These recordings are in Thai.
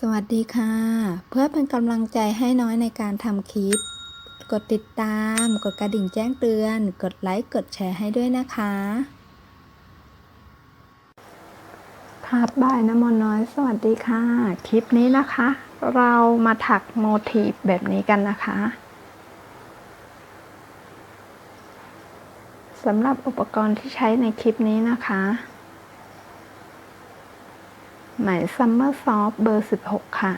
สวัสดีค่ะ เพื่อเป็นกำลังใจให้น้อยในการทำคลิป กดติดตาม กดกระดิ่งแจ้งเตือน กดไลค์ กดแชร์ให้ด้วยนะคะ ภาพบ่ายน้ำมนน้อย สวัสดีค่ะ คลิปนี้นะคะ เรามาถักโมทีฟแบบนี้กันนะคะสำหรับอุปกรณ์ที่ใช้ในคลิปนี้นะคะ ไหมซัมเมอร์ซอฟเบอร์ 16 ค่ะ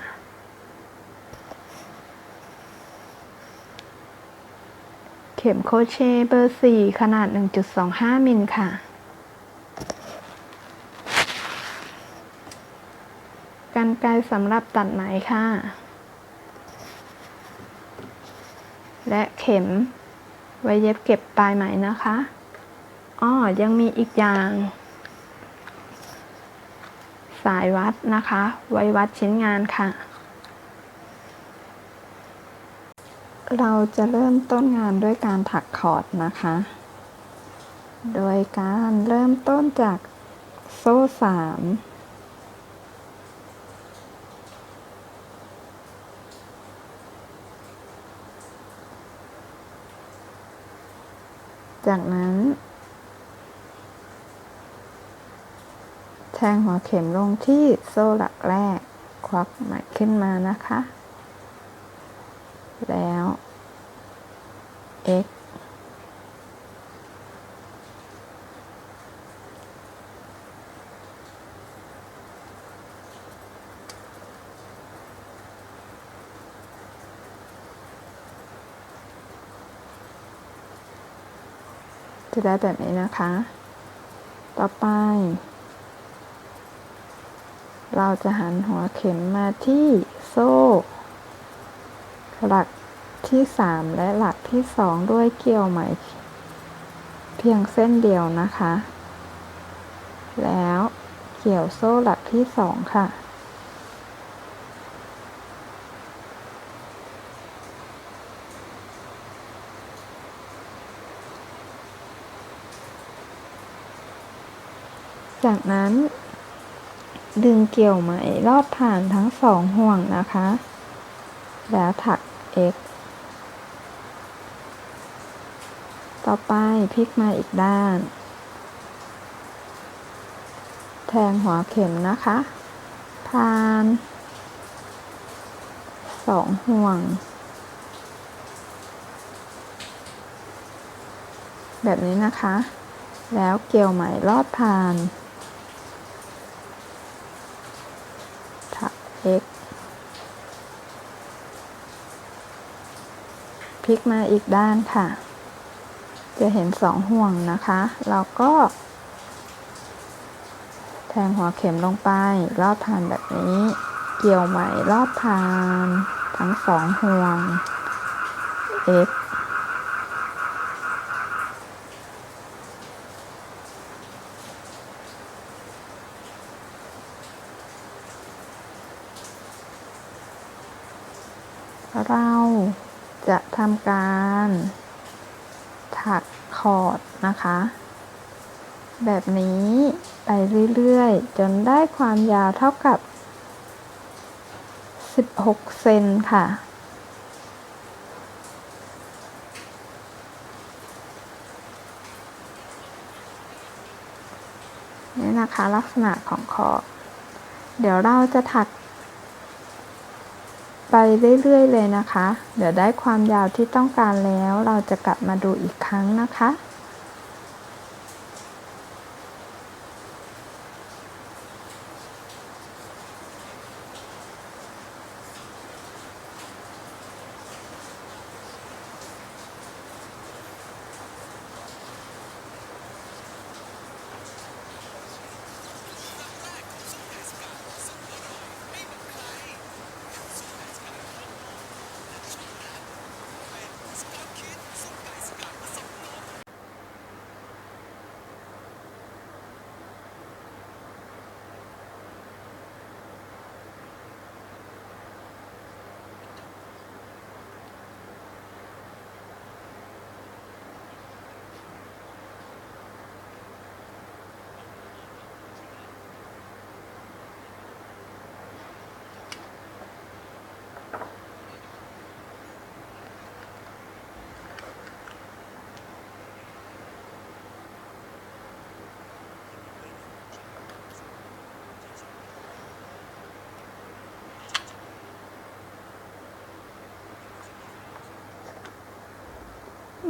เข็มโคเชเบอร์ 4 ขนาด 1.25 มิลค่ะ กันไกรสำหรับตัดไหมค่ะ และเข็มไว้เย็บเก็บปลายไหมนะคะ อ้อ ยังมีอีกอย่าง สายวัดนะคะ ไว้วัดชิ้นงานค่ะ เราจะเริ่มต้นงานด้วยการถักคอร์ดนะคะ โดยการเริ่มต้นจากโซ่สามจากนั้น แทงหัวเข็มลงที่โซ่หลักแรก ควักไหมขึ้นมานะคะ แล้ว x จะได้แบบนี้นะคะ ต่อไป เราจะหันหัวเข็มมาที่โซ่ หลักที่ 3 และหลักที่ 2 ด้วยเกี่ยวไหม เพียงเส้นเดียวนะคะ แล้วเกี่ยวโซ่หลักที่ 2 ค่ะจากนั้น ดึงเกี่ยวไหมรอบผ่านทั้งสองห่วงนะคะ แล้วถัก x ต่อไปพลิกมาอีกด้าน แทงหัวเข็มนะคะ ผ่านสองห่วง แบบนี้นะคะ แล้วเกี่ยวไหมรอบผ่าน ถัก x พลิกมาอีกด้านค่ะ จะเห็นสองห่วงนะคะ เราก็ แทงหัวเข็มลงไป รอบผ่านแบบนี้ เกี่ยวไหมรอบผ่าน ทั้งสองห่วง x เราจะทำการถักคอร์ดนะคะ แบบนี้ไปเรื่อยๆ จนได้ความยาวเท่ากับ 16 เซนค่ะ นี่นะคะลักษณะของคอร์ดเดี๋ยวเราจะถัก ไปเรื่อยๆเลยนะคะ เดี๋ยวได้ความยาวที่ต้องการแล้ว เราจะกลับมาดูอีกครั้งนะคะ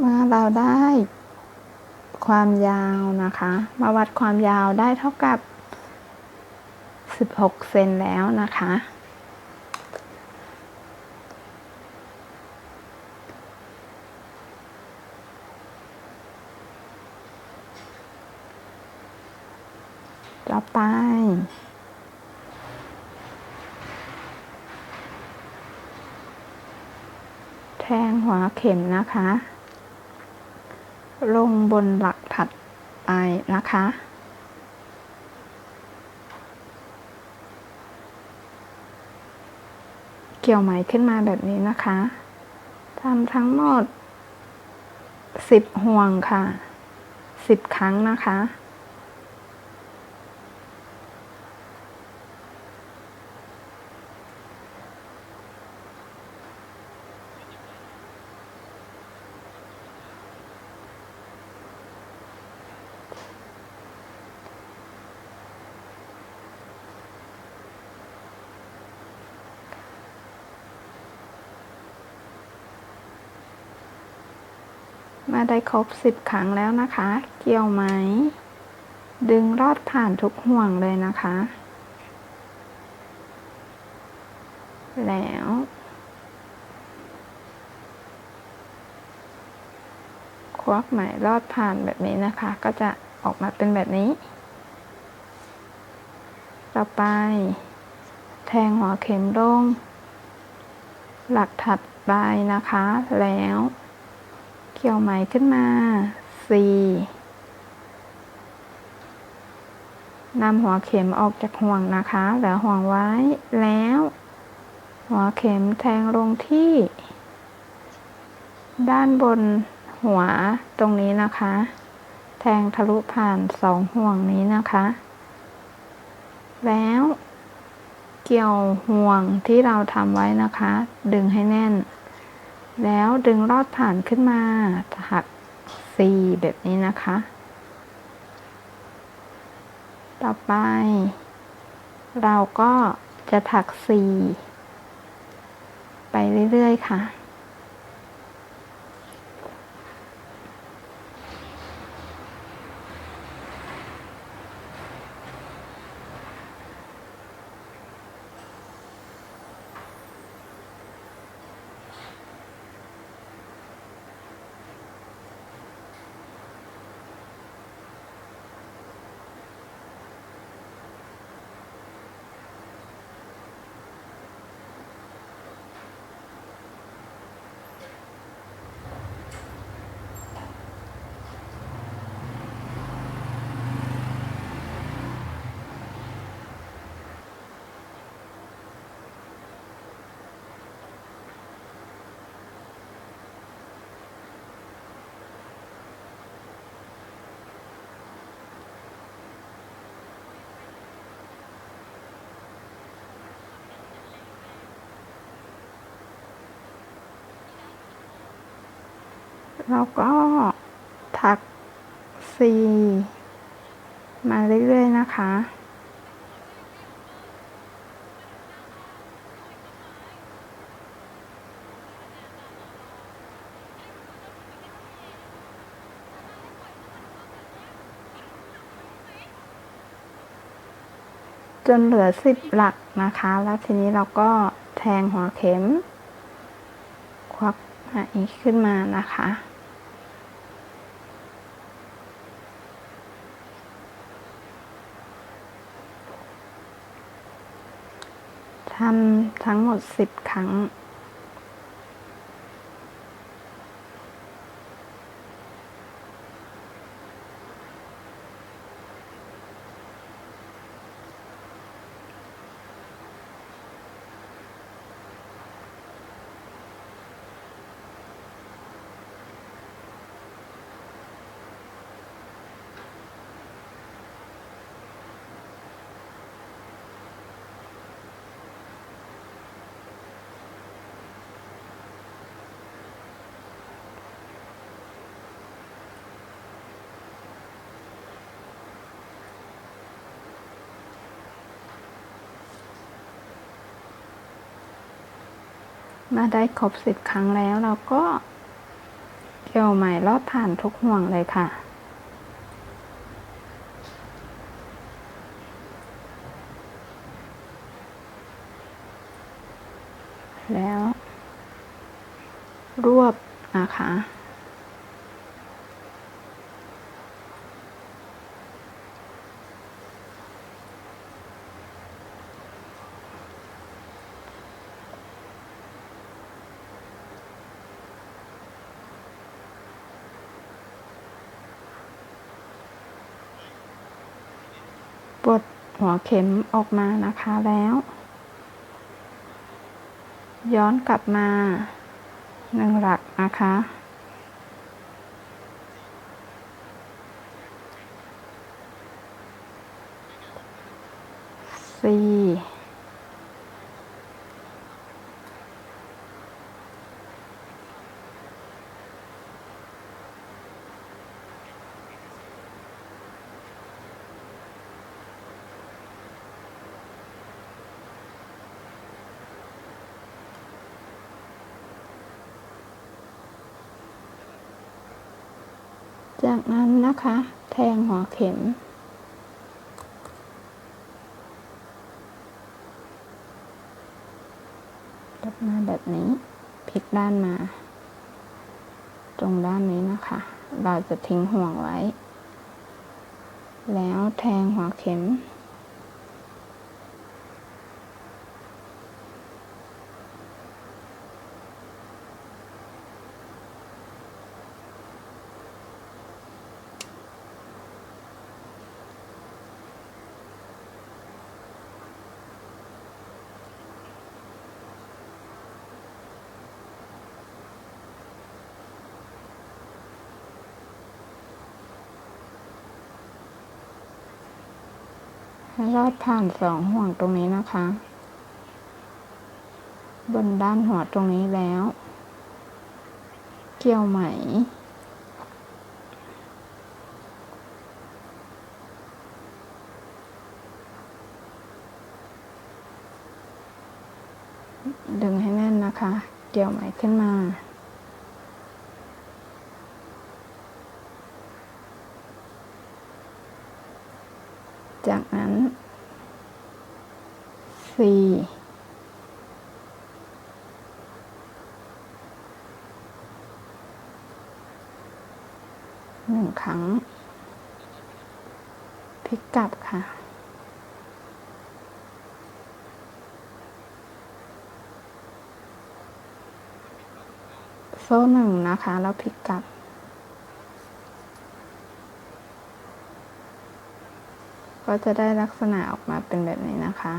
พ เราได้ความยาวนะคะ มาวัดความยาวได้เท่ากับ 16 เซนแล้วนะคะ ต่อไปแทงหัวเข็มนะคะ ลงบนหลักถัดไปนะคะ เกี่ยวไหมขึ้นมาแบบนี้นะคะทำทั้งหมดสิบห่วงค่ะสิบครั้งนะคะ มาได้ครบสิบครั้งแล้วนะคะ เกี่ยวไหม ดึงรอดผ่านทุกห่วงเลยนะคะ แล้ว ควักไหมรอดผ่านแบบนี้นะคะ ก็จะออกมาเป็นแบบนี้ ต่อไป แทงหัวเข็มลง หลักถัดไปนะคะ แล้ว เกี่ยวไหมขึ้นมาสี่นำหัวเข็มออกจากห่วงนะคะเหลือห่วงไว้แล้ว หัวเข็มแทงลงที่ ด้านบนหัวตรงนี้นะคะ แทงทะลุผ่านสองห่วงนี้นะคะ แล้วเกี่ยวห่วงที่เราทำไว้นะคะ ดึงให้แน่น แล้วดึงรอดผ่านขึ้นมาถัก C แบบนี้นะคะ ต่อไป เราก็จะถัก C ไปเรื่อยๆค่ะ แล้วก็ถักซีมาเรื่อยๆนะคะ จนเหลือสิบหลักนะคะ แล้วทีนี้เราก็แทงหัวเข็ม ควักไหมขึ้นมานะคะ ทำทั้งหมดสิบครั้ง มาได้ครบสิบครั้งแล้วเราก็เกี่ยวไหมรอดผ่านทุกห่วงเลยค่ะ แล้ว รวบนะคะ ปลด หัวเข็มออกมานะคะแล้ว ย้อนกลับมาหนึ่งหลักนะคะ สี่ จากนั้นนะคะ แทงหัวเข็ม กลับมาแบบนี้พลิกด้านมา ตรงด้านนี้นะคะ เราจะทิ้งห่วงไว้ แล้วแทงหัวเข็ม ให้รอดผ่านสองห่วงตรงนี้นะคะ บนด้านหัวตรงนี้แล้ว เกี่ยวไหม ดึงให้แน่นนะคะ เกี่ยวไหมขึ้นมา จากนั้น สี่ หนึ่งครั้งพลิกกลับค่ะ โซ่หนึ่งนะคะ แล้วพลิกกลับ ก็จะได้ลักษณะออกมาเป็นแบบนี้นะคะ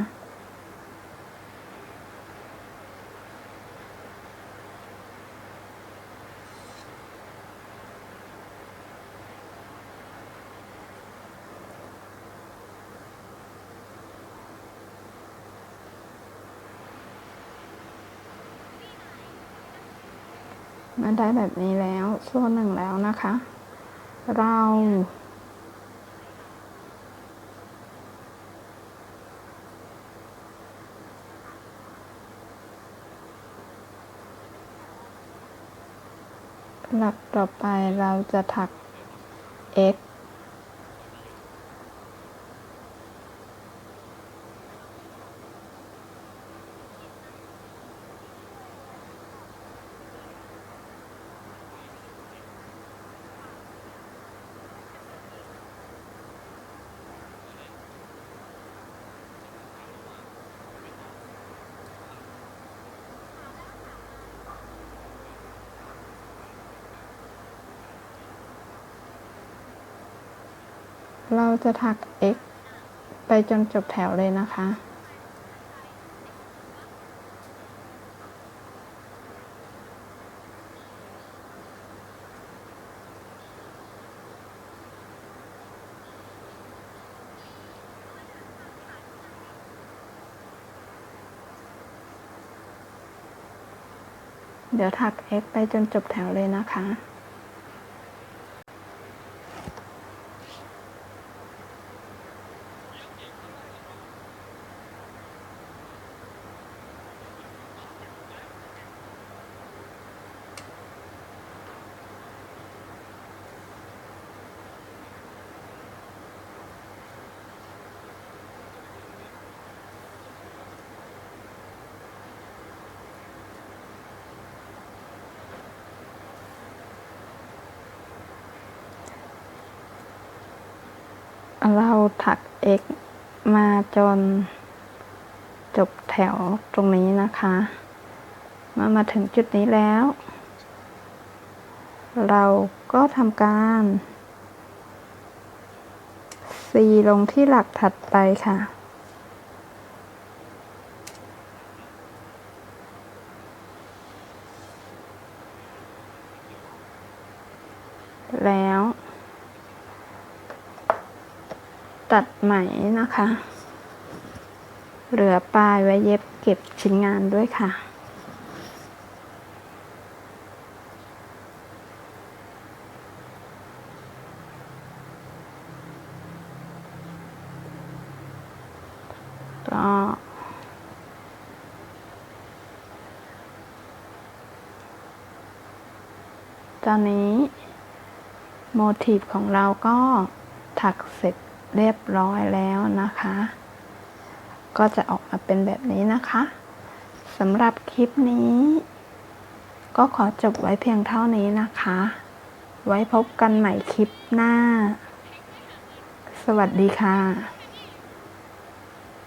มาได้แบบนี้แล้วโซ่หนึ่งแล้วนะคะ เราหลักต่อไปเราจะถัก x เราจะถัก x ไปจนจบแถวเลยนะคะ เดี๋ยวถัก x ไปจนจบแถวเลยนะคะ เราถัก x มาจนจบแถวตรงนี้นะคะ มามาถึงจุดนี้แล้ว เราก็ทำการ C ลงที่หลักถัดไปค่ะ แล้ว ตัดไหมนะคะ เหลือปลายไว้เย็บเก็บชิ้นงานด้วยค่ะ ก็ตอนนี้โมทีฟของเราก็ถักเสร็จ เรียบร้อยแล้วนะคะ ก็จะออกมาเป็นแบบนี้นะคะสำหรับคลิปนี้ ก็ขอจบไว้เพียงเท่านี้นะคะ ไว้พบกันใหม่คลิปหน้า สวัสดีค่ะ